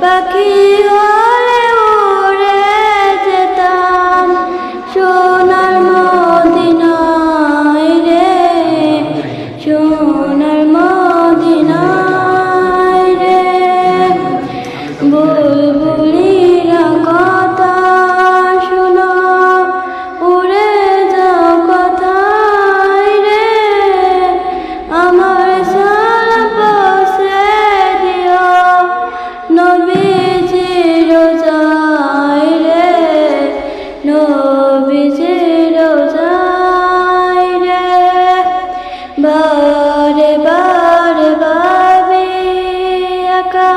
বাকি নবীজির রোজায় রে বারে বারে বাবে একা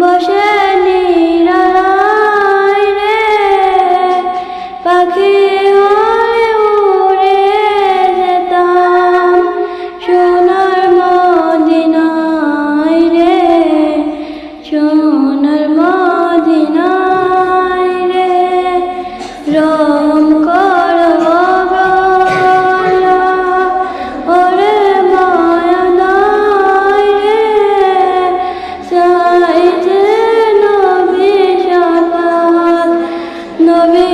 বসে নিয়ে রম কর ওরে মায়ানাই রে সাইতে নবী সাপাত নবী